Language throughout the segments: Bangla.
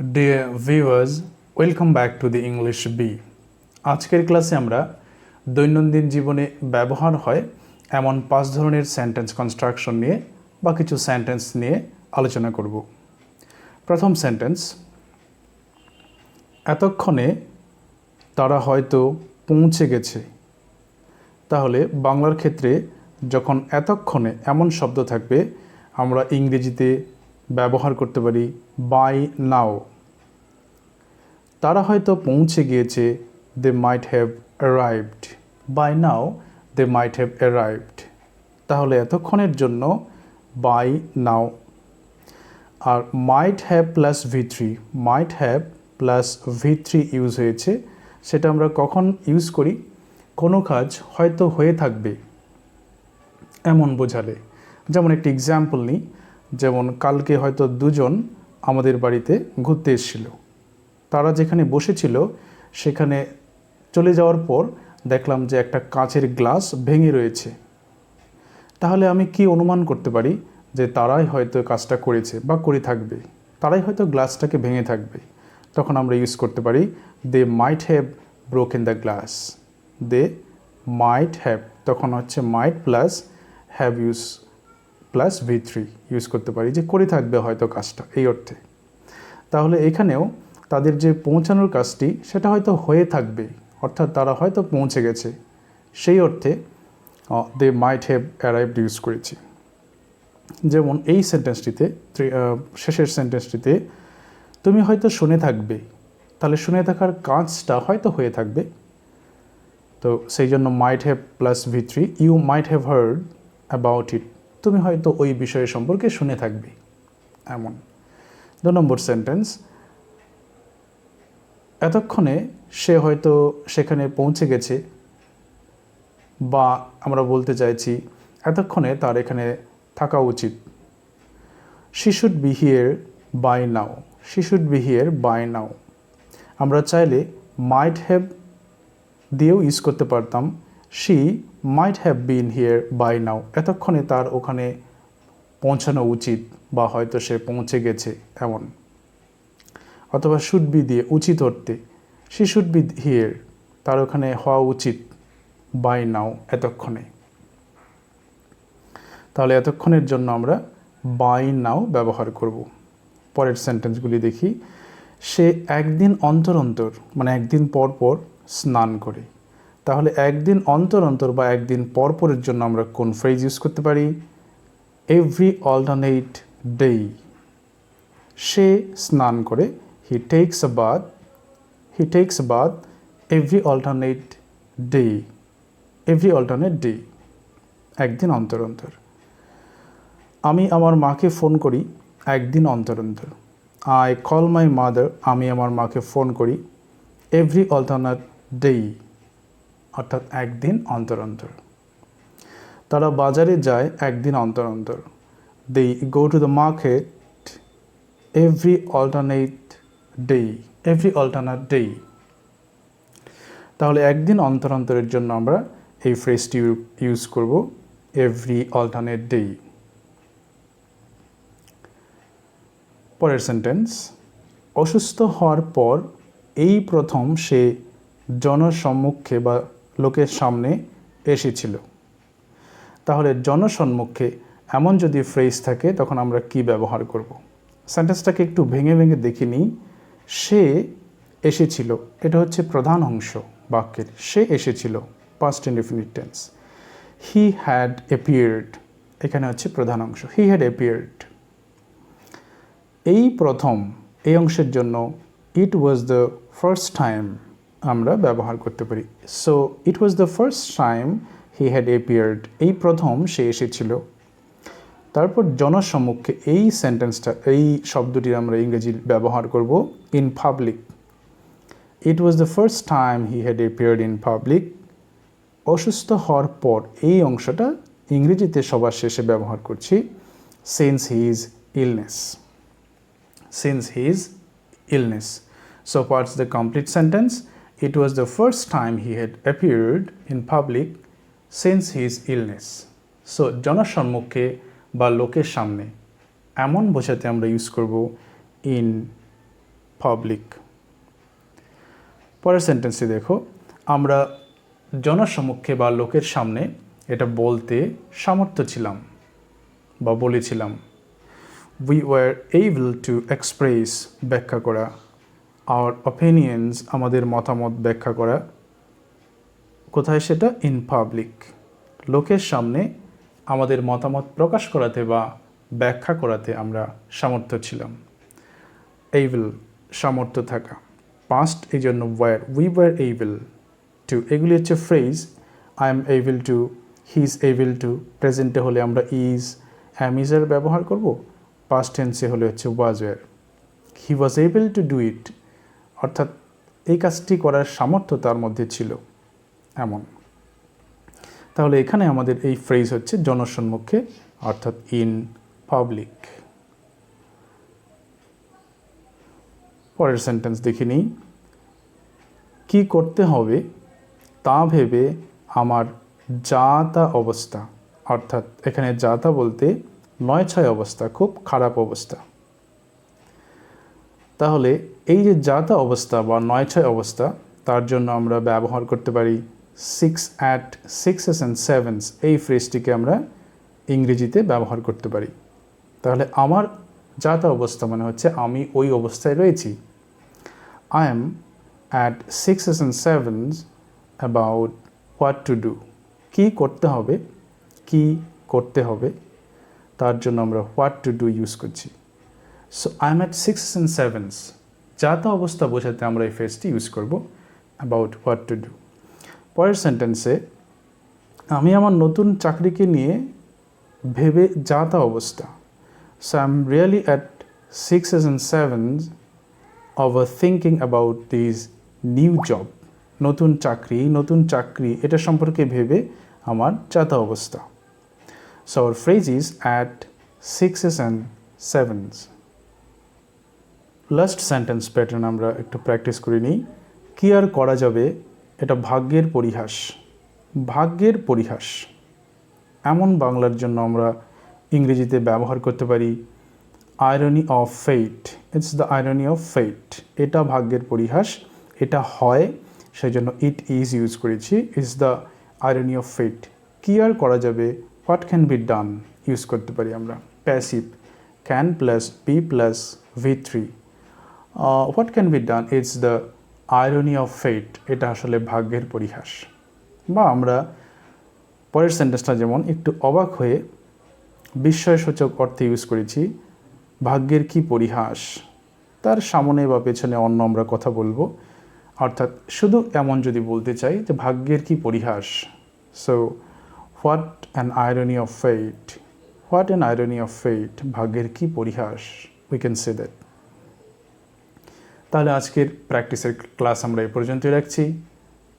Dear viewers welcome back to the English B আজকের ক্লাসে আমরা দৈনন্দিন জীবনে ব্যবহার হয় এমন পাঁচ ধরনের সেন্টেন্স কনস্ট্রাকশন নিয়ে বা কিছু সেন্টেন্স নিয়ে আলোচনা করব। প্রথম সেন্টেন্স এতক্ষণে তারা হয়তো পৌঁছে গেছে। তাহলে বাংলার ক্ষেত্রে যখন এতক্ষণে এমন শব্দ থাকবে, আমরা ইংরেজিতে ব্যবহার করতে পারি বাই নাও তারা হয়তো পৌঁছে গিয়েছে they might have arrived by now they might have arrived তাহলে এতক্ষণের জন্য by now R might have plus V three might have plus V three use হয়েছে, সেটা আমরা কখন ইউজ করি? কোনো কাজ হয়তো হয়ে থাকবে, এমন বোঝালে। যেমন একটি এক্সাম্পল নিই যেমন কালকে হয়তো দুজন আমাদের বাড়িতে ঘুরতে এসেছিল। তারা যেখানে বসেছিল, সেখানে চলে যাওয়ার পর দেখলাম যে একটা কাঁচের গ্লাস ভেঙে রয়েছে। তাহলে আমি কি অনুমান করতে পারি যে তারাই হয়তো কাজটা করেছে বা করে থাকবে? তারাই হয়তো গ্লাসটাকে ভেঙে থাকবে। তখন আমরা ইউজ করতে পারি they might have broken the glass they might have তখন হচ্ছে might plus have use plus V three use করতে পারি, যে করে থাকবে হয়তো কাজটা, এই অর্থে। তাহলে এখানেও তাদের যে পৌঁছানোর কাজটি, সেটা হয়তো হয়ে থাকবে, অর্থাৎ তারা হয়তো পৌঁছে গেছে। সেই অর্থে they might have arrived use করেছি। যেমন এই সেন্টেন্সটিতে শেষের সেন্টেন্সটিতে তুমি হয়তো শুনে থাকবে। তাহলে শুনে থাকার কাজটা হয়তো হয়ে থাকবে। তো সেই জন্য might have plus V three you might have heard about it তুমি হয়তো ওই বিষয় সম্পর্কে শুনে থাকবে। এমন। দু নম্বর সেন্টেন্স এতক্ষণে সে হয়তো সেখানে পৌঁছে গেছে বা আমরা বলতে চাইছি এতক্ষণে তার এখানে থাকা উচিত। She should be here by now she should be here by now আমরা চাইলে মাইট হ্যাভ দিয়েও ইউজ করতে পারতাম। She might have been here by now এতক্ষণে তার ওখানে পৌঁছানো উচিত বা হয়তো সে পৌঁছে গেছে এমন। অথবা শুড বি দিয়ে উচিত অর্থে শি শুড বি হিয়ার তার ওখানে হওয়া উচিত বাই নাও এতক্ষণে। তাহলে এতক্ষণের জন্য আমরা বাই নাও ব্যবহার করব। পরের সেন্টেন্সগুলি দেখি। সে একদিন অন্তর অন্তর মানে একদিন পর পর স্নান করে। তাহলে একদিন অন্তর অন্তর বা একদিন পরপরের জন্য আমরা কোন ফ্রেজ ইউজ করতে পারি? এভরি অল্টারনেট ডে সে স্নান করে he takes bath he takes bath every alternate day every alternate day একদিন অন্তর অন্তর। আমি আমার মাকে ফোন করি, একদিন অন্তর অন্তর। আই কল মাই মাদার আমি আমার মাকে ফোন করি এভরি অল্টারনেট ডে অর্থাৎ একদিন অন্তর অন্তর। তারা বাজারে যায় একদিন অন্তর অন্তর। They go to the market every alternate day every alternate day তাহলে একদিন অন্তর অন্তরের জন্য আমরা এই ফ্রেজটি ইউজ করব এভরি অল্টারনেট ডে পরের সেন্টেন্স অসুস্থ হওয়ার পর এই প্রথম সে জনসম্মুখে বা লোকের সামনে এসেছিল। তাহলে জনসম্মুখে এমন যদি ফ্রেজ থাকে, তখন আমরা কি ব্যবহার করব? সেন্টেন্সটাকে একটু ভেঙে ভেঙে দেখে নিই। সে এসেছিল, এটা হচ্ছে প্রধান অংশ বাক্যের। সে এসেছিল past indefinite tense he had appeared এখানে হচ্ছে প্রধান অংশ। হি হ্যাড এপিয়ার্ড এই প্রথম, এই অংশের জন্য it was the first time আমরা ব্যবহার করতে পারি। So it was the first time he had appeared এই প্রথম সে এসেছিল। তারপর জনসম্মুখে এই সেন্টেন্সটা এই শব্দটির আমরা ইংরেজি ব্যবহার করব in public it was the first time he had appeared in public অসুস্থ হওয়ার পর এই অংশটা ইংরেজিতে সবার শেষে ব্যবহার করছি since his illness since his illness so what's the complete sentence? It was the first time he had appeared in public since his illness. So, জনসম্মুখে বা লোকের সামনে এমন বোঝাতে আমরা ইউজ করব ইন পাবলিক পরের সেন্টেন্সটি দেখো আমরা জনসমক্ষে বা লোকের সামনে এটা বলতে সামর্থ্য ছিলাম বা বলেছিলাম। We were able to express ব্যাখ্যা করা। আওয়ার অপিনিয়ন্স আমাদের মতামত ব্যাখ্যা করা। কোথায় সেটা? ইন পাবলিক লোকের সামনে আমাদের মতামত প্রকাশ করাতে বা ব্যাখ্যা করাতে আমরা সামর্থ্য ছিলাম। এইবল সামর্থ্য থাকা। পাস্ট এই জন্য were we were able to এগুলি হচ্ছে phrase I am able to he is able to প্রেজেন্টে হলে আমরা ইজ অ্যাম ইজের ব্যবহার করব। পাস্ট টেন্সে হলে হচ্ছে was were he was able to do it অর্থাৎ এই কাজটি করার সামর্থ্য তার মধ্যে ছিল এমন। তাহলে এখানে আমাদের এই ফ্রেজ হচ্ছে জনসম্মুখে, অর্থাৎ ইন পাবলিক পরের সেন্টেন্স দেখে নিই। কী করতে হবে তা ভেবে আমার যা তা অবস্থা, অর্থাৎ এখানে যা তা বলতে নয় ছয় অবস্থা, খুব খারাপ অবস্থা। তাহলে এই যে যা তা অবস্থা বা নয় ছয় অবস্থা, তার জন্য আমরা ব্যবহার করতে পারি six at sixes and sevens এই ফ্রেজটিকে আমরা ইংরেজিতে ব্যবহার করতে পারি। তাহলে আমার যা তা অবস্থা মানে হচ্ছে আমি ওই অবস্থায় রয়েছি। I am at sixes and sevens about what to do কী করতে হবে? কি করতে হবে? তার জন্য আমরা হোয়াট টু ডু ইউজ করছি। So I am at six and sevens যা তা অবস্থা বোঝাতে আমরা এই ফেসটি ইউজ করব অ্যাবাউট হোয়াট টু ডু পরের সেন্টেন্সে আমি আমার নতুন চাকরিকে নিয়ে ভেবে যা তা অবস্থা। So I am really at sixes and sevens over thinking about this new job নতুন চাকরি নতুন চাকরি, এটা সম্পর্কে ভেবে আমার যাতা অবস্থা। So phrase is at sixes and sevens last sentence pattern আমরা একটু প্র্যাকটিস করে নিই। কি আর করা যাবে? এটা ভাগ্যের পরিহাস। ভাগ্যের পরিহাস। এমন বাংলার জন্য আমরা ইংরেজিতে ব্যবহার করতে পারি irony of fate it's the irony of fate এটা ভাগ্যের পরিহাস, এটা হয় সেই জন্য ইট ইজ ইউজ করেছি। It's the irony of fate কি আর করা যাবে? What can be done use করতে পারি আমরা। Passive can plus be plus V three what can be done it's the irony of fate এটা আসলে ভাগ্যের পরিহাস। বা আমরা পরের সেন্টেন্সটা যেমন একটু অবাক হয়ে বিস্ময়সূচক অর্থে ইউজ করেছি, ভাগ্যের কি পরিহাস? তার সামনে বা পেছনে অন্য আমরা কথা বলব। অর্থাৎ শুধু এমন যদি বলতে চাই যে ভাগ্যের কি পরিহাস। So what an irony of fate what an irony of fate ভাগ্যের কি পরিহাস? উই ক্যান সে দ্যাট তাহলে আজকের প্র্যাকটিসের ক্লাস আমরা এ পর্যন্তই রাখছি।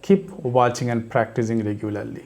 Keep watching and practising regularly